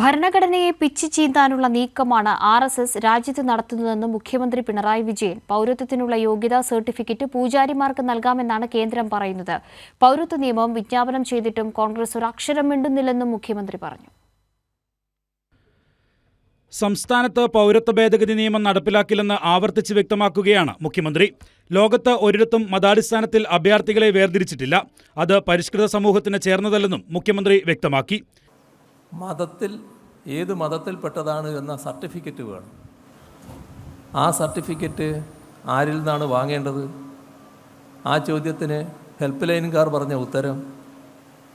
ഭരണഘടനയെ പിച്ചു ചീന്താനുള്ള നീക്കമാണ് ആർ എസ് എസ് രാജ്യത്ത് നടത്തുന്നതെന്ന് മുഖ്യമന്ത്രി പിണറായി വിജയൻ പൗരത്വത്തിനുള്ള യോഗ്യതാ സർട്ടിഫിക്കറ്റ് പൂജാരിമാർക്ക് നൽകാമെന്നാണ് കേന്ദ്രം പറയുന്നത്. പൗരത്വ നിയമം വിജ്ഞാപനം ചെയ്തിട്ടും കോൺഗ്രസ് ഒരു അക്ഷരം മിണ്ടുന്നില്ലെന്നും മുഖ്യമന്ത്രി പറഞ്ഞു. സംസ്ഥാനത്ത് പൗരത്വ ഭേദഗതി നിയമം നടപ്പിലാക്കില്ലെന്ന് ആവർത്തിച്ച് വ്യക്തമാക്കുകയാണ് മുഖ്യമന്ത്രി. ലോകത്ത് ഒരിടത്തും മതാടിസ്ഥാനത്തിൽ അഭയാർത്ഥികളെ വേർതിരിച്ചിട്ടില്ല. അത് പരിഷ്കൃത സമൂഹത്തിന് ചേർന്നതല്ലെന്നും മുഖ്യമന്ത്രി വ്യക്തമാക്കി. മതത്തിൽ ഏത് മതത്തിൽപ്പെട്ടതാണ് എന്ന സർട്ടിഫിക്കറ്റ് വേണം. ആ സർട്ടിഫിക്കറ്റ് ആരിൽ നിന്നാണ് വാങ്ങേണ്ടത്? ആ ചോദ്യത്തിന് ഹെൽപ്പ് ലൈനുകാർ പറഞ്ഞ ഉത്തരം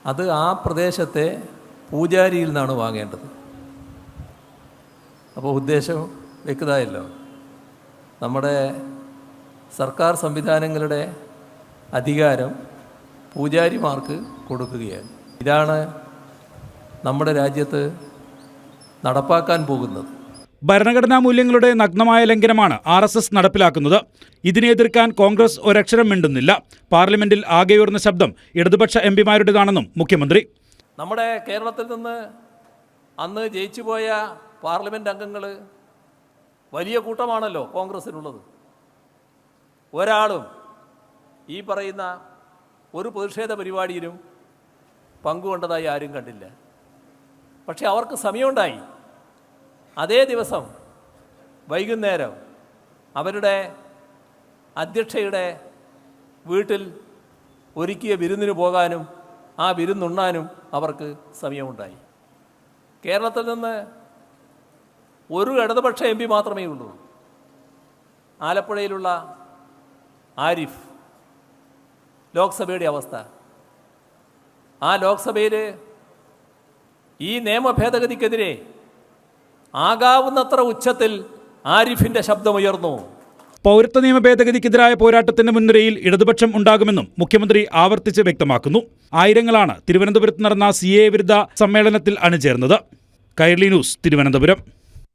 അത് ആ പ്രദേശത്തെ പൂജാരിയിൽ നിന്നാണ് വാങ്ങേണ്ടത്. അപ്പോൾ ഉദ്ദേശം വ്യക്തമായല്ലോ. നമ്മുടെ സർക്കാർ സംവിധാനങ്ങളുടെ അധികാരം പൂജാരിമാർക്ക് കൊടുക്കുകയാണ്. ഇതാണ് നമ്മുടെ രാജ്യത്ത് നടപ്പാക്കാൻ പോകുന്നത്. ഭരണഘടനാ മൂല്യങ്ങളുടെ നഗ്നമായ ലംഘനമാണ് ആർ എസ് എസ് നടപ്പിലാക്കുന്നത്. ഇതിനെ എതിർക്കാൻ കോൺഗ്രസ് ഒരക്ഷരം മിണ്ടുന്നില്ല. പാർലമെന്റിൽ ആകെയുയർന്ന ശബ്ദം ഇടതുപക്ഷ എം പിമാരുടേതാണെന്നും മുഖ്യമന്ത്രി. നമ്മുടെ കേരളത്തിൽ നിന്ന് അന്ന് ജയിച്ചുപോയ പാർലമെന്റ് അംഗങ്ങൾ വലിയ കൂട്ടമാണല്ലോ കോൺഗ്രസിനുള്ളത്. ഒരാളും ഈ പറയുന്ന ഒരു പ്രതിഷേധ പരിപാടിയിലും പങ്കുകൊണ്ടതായി ആരും കണ്ടില്ല. പക്ഷെ അവർക്ക് സമയമുണ്ടായി. അതേ ദിവസം വൈകുന്നേരം അവരുടെ അധ്യക്ഷയുടെ വീട്ടിൽ ഒരുക്കിയ വിരുന്നിന് പോകാനും ആ വിരുന്നുണ്ണാനും അവർക്ക് സമയമുണ്ടായി. കേരളത്തിൽ നിന്ന് ഒരു ഇടതുപക്ഷ എം പി മാത്രമേ ഉള്ളൂ. ആലപ്പുഴയിലുള്ള ആരിഫ് ലോക്സഭയുടെ അവസ്ഥ. ആ ലോക്സഭയിൽ ഈ നിയമ ഭേദഗതിക്കെതിരെ ആകാവുന്നത്ര ഉച്ചത്തിൽ ആരിഫിന്റെ ശബ്ദമുയർന്നു. പൗരത്വ നിയമ ഭേദഗതിക്കെതിരായ പോരാട്ടത്തിന്റെ മുൻനിരയിൽ ഇടതുപക്ഷം ഉണ്ടാകുമെന്നും മുഖ്യമന്ത്രി ആവർത്തിച്ച് വ്യക്തമാക്കുന്നു. ആയിരങ്ങളാണ് തിരുവനന്തപുരത്ത് നടന്ന സി എ വിരുദ്ധ സമ്മേളനത്തിൽ അണിചേർന്നത്. കൈർലി ന്യൂസ് തിരുവനന്തപുരം.